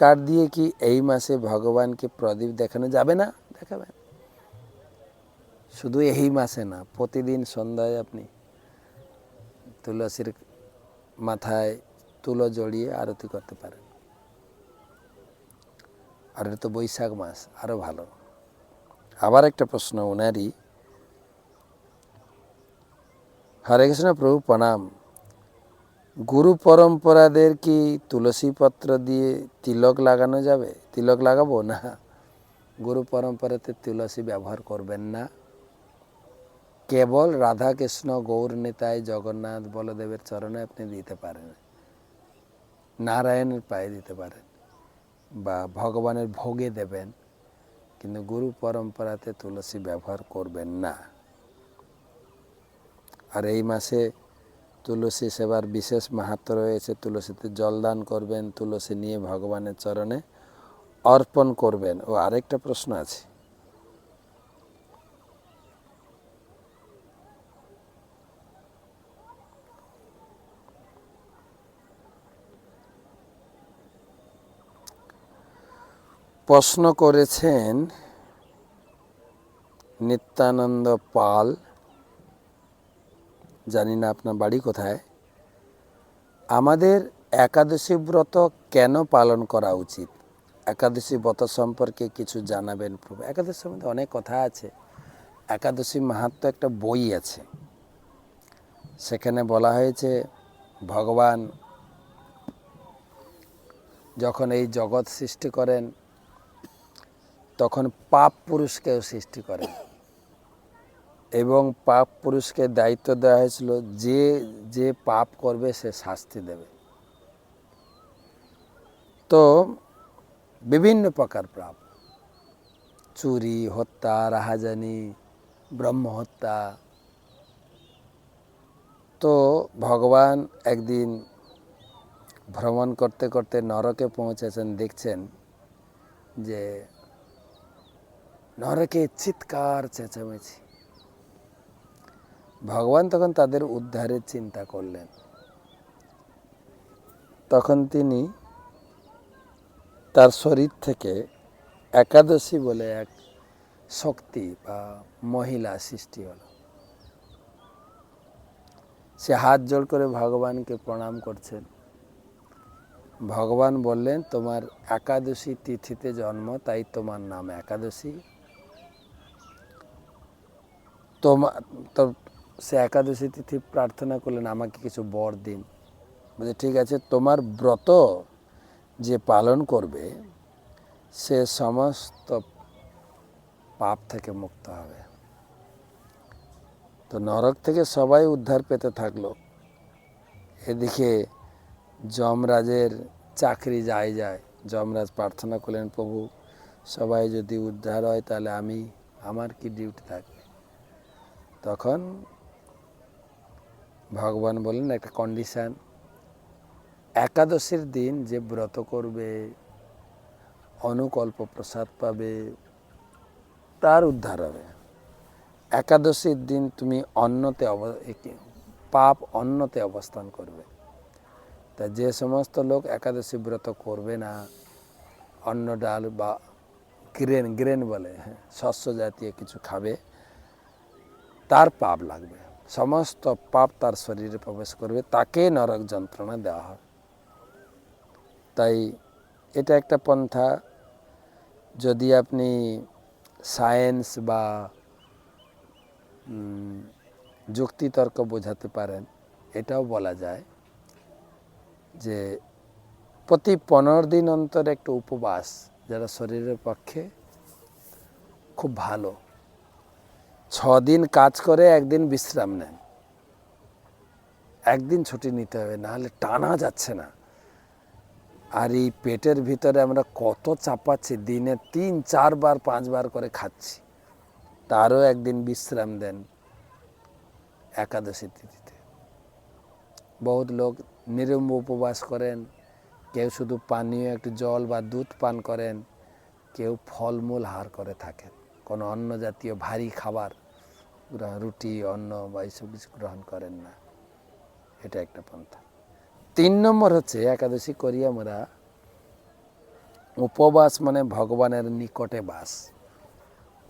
কাঠ দিয়ে কি এই মাসে ভগবানকে প্রদীপ দেখানো যাবে না? দেখাবেন শুধু এই মাসে না, প্রতিদিন সন্ধ্যায় আপনি তুলসীর মাথায় তুলো জড়িয়ে আরতি করতে পারেন। আর তো বৈশাখ মাস আরও ভালো। আবার একটা প্রশ্ন ওনারই হরে কৃষ্ণ প্রভু প্রণাম। গুরু পরম্পরাদের কি তুলসী পত্র দিয়ে তিলক লাগানো যাবে? তিলক লাগাবো না? গুরু পরম্পরাতে তুলসী ব্যবহার করবেন না। কেবল রাধা কৃষ্ণ গৌর নেতায় জগন্নাথ বলদেবের চরণে আপনি দিতে পারেন। নারায়ণের পায়ে দিতে পারেন বা ভগবানের ভোগে দেবেন, কিন্তু গুরু পরম্পরাতে তুলসী ব্যবহার করবেন না। আর এই মাসে তুলসী সেবার বিশেষ মাহাত্ম রয়েছে। তুলসীতে জলদান করবেন, তুলসী নিয়ে ভগবানের চরণে অর্পণ করবেন। ও আরেকটা প্রশ্ন আছে। প্রশ্ন করেছেন নিত্যানন্দ পাল জানি না আপনার বাড়ি কোথায়, আমাদের একাদশী ব্রত কেন পালন করা উচিত? একাদশী ব্রত সম্পর্কে কিছু জানাবেন প্রভু। একাদশীর মধ্যে অনেক কথা আছে। একাদশী মাহাত্ম একটা বই আছে। সেখানে বলা হয়েছে, ভগবান যখন এই জগৎ সৃষ্টি করেন, তখন পাপ পুরুষকেও সৃষ্টি করেন। এবং পাপ পুরুষকে দায়িত্ব দেওয়া হয়েছিল, যে যে পাপ করবে সে শাস্তি দেবে। তো বিভিন্ন প্রকার পাপ। চুরি, হত্যা, রাহাজানি, ব্রহ্মহত্যা। তো ভগবান একদিন ভ্রমণ করতে করতে নরকে পৌঁছেছেন, দেখছেন যে নরকে চিৎকার চেঁচামেচি। ভগবান তখন তাদের উদ্ধারের চিন্তা করলেন। তখন তিনি তার শরীর থেকে একাদশী বলে এক শক্তি বা মহিলা সৃষ্টি হলো। সে হাত জোড় করে ভগবানকে প্রণাম করছেন। ভগবান বললেন, তোমার একাদশী তিথিতে জন্ম, তাই তোমার নাম একাদশী। তোমার সে একাদশী তিথি প্রার্থনা করলেন, আমাকে কিছু বর দিন। বলছে, ঠিক আছে, তোমার ব্রত যে পালন করবে, সে সমস্ত পাপ থেকে মুক্ত হবে। তো নরক থেকে সবাই উদ্ধার পেতে থাকল। এদিকে যমরাজের চাকরি যায় যায়, যমরাজ প্রার্থনা করলেন, প্রভু, সবাই যদি উদ্ধার হয়, তাহলে আমি, আমার কি ডিউটি থাকবে? তখন ভগবান বললেন একটা কন্ডিশান একাদশীর দিন যে ব্রত করবে, অনুকল্প প্রসাদ পাবে, তার উদ্ধার হবে। একাদশীর দিন তুমি অন্নতে অব পাপ অন্নতে অবস্থান করবে। তা যে সমস্ত লোক একাদশী ব্রত করবে না, অন্ন ডাল বা গ্রেন গ্রেন বলে হ্যাঁ শস্য জাতীয় কিছু খাবে, তার পাপ লাগবে। সমস্ত পাপ তার শরীরে প্রবেশ করবে, তাকে নরক যন্ত্রণা দেওয়া হবে। তাই এটা একটা পন্থা। যদি আপনি সায়েন্স বা যুক্তিতর্ক বোঝাতে পারেন, এটাও বলা যায় যে প্রতি পনেরো দিন অন্তর একটা উপবাস যারা শরীরের পক্ষে খুব ভালো। ছ দিন কাজ করে, একদিন বিশ্রাম নেন। একদিন ছুটি নিতে হবে, নাহলে টানা যাচ্ছে না। আর এই পেটের ভিতরে আমরা কত চাপাচ্ছি, দিনে তিন, চারবার, পাঁচবার করে খাচ্ছি। তারও একদিন বিশ্রাম দেন একাদশী তিথিতে। বহুত লোক নিরম্ব উপবাস করেন, কেউ শুধু পানীয়, একটু জল বা দুধ পান করেন, কেউ ফলমূল হার করে থাকেন। কোনো অন্ন জাতীয় ভারী খাবার রুটি, অন্ন বা এইসব কিছু গ্রহণ করেন না। এটা একটা পন্থা। তিন নম্বর হচ্ছে, একাদশী করি আমরা উপবাস মানে ভগবানের নিকটে বাস।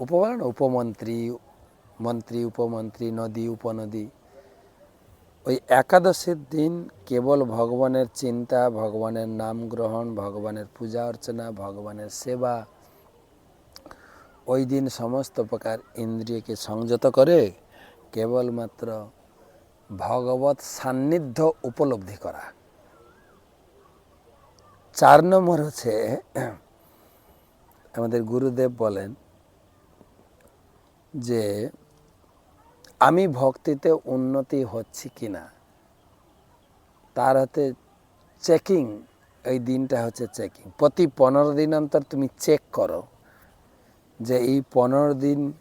উপবাস না উপমন্ত্রী, মন্ত্রী, উপমন্ত্রী, নদী, উপনদী। ওই একাদশীর দিন কেবল ভগবানের চিন্তা, ভগবানের নাম গ্রহণ, ভগবানের পূজা অর্চনা, ভগবানের সেবা ওই দিন সমস্ত প্রকার ইন্দ্রিয়কে সংযত করে কেবলমাত্র ভগবত সান্নিধ্য উপলব্ধি করা। চার নম্বর হচ্ছে, আমাদের গুরুদেব বলেন যে, আমি ভক্তিতে উন্নতি হচ্ছি কি না তার হাতে চেকিং এই দিনটা হচ্ছে চেকিং প্রতি পনেরো দিন অন্তর তুমি চেক করো। যে এই পনেরো দিন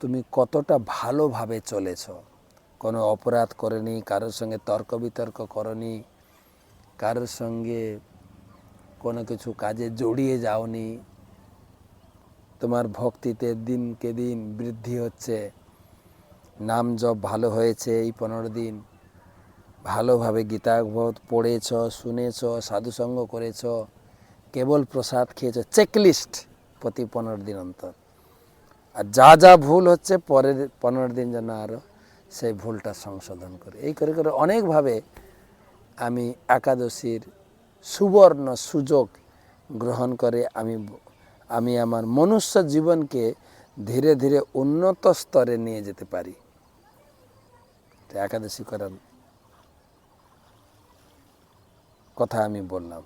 তুমি কতটা ভালোভাবে চলেছ। কোনো অপরাধ করেনি, কারোর সঙ্গে তর্ক বিতর্ক করনি, কারোর সঙ্গে কোনো কিছু কাজে জড়িয়ে যাওনি। তোমার ভক্তিতে দিনকে দিন বৃদ্ধি হচ্ছে। নাম জপ ভালো হয়েছে এই পনেরো দিন। ভালোভাবে গীতা ভাগবত পড়েছ, শুনেছ, সাধুসঙ্গ করেছ, কেবল প্রসাদ খেয়েছ চেকলিস্ট প্রতি পনেরো দিন অন্তর। আর যা যা ভুল হচ্ছে পরের পনেরো দিন যেন আরও সেই ভুলটা সংশোধন করে। এই করে করে অনেকভাবে আমি একাদশীর সুবর্ণ সুযোগ গ্রহণ করে আমি আমি আমার মনুষ্য জীবনকে ধীরে ধীরে উন্নত স্তরে নিয়ে যেতে পারি। একাদশী করার কথা আমি বললাম।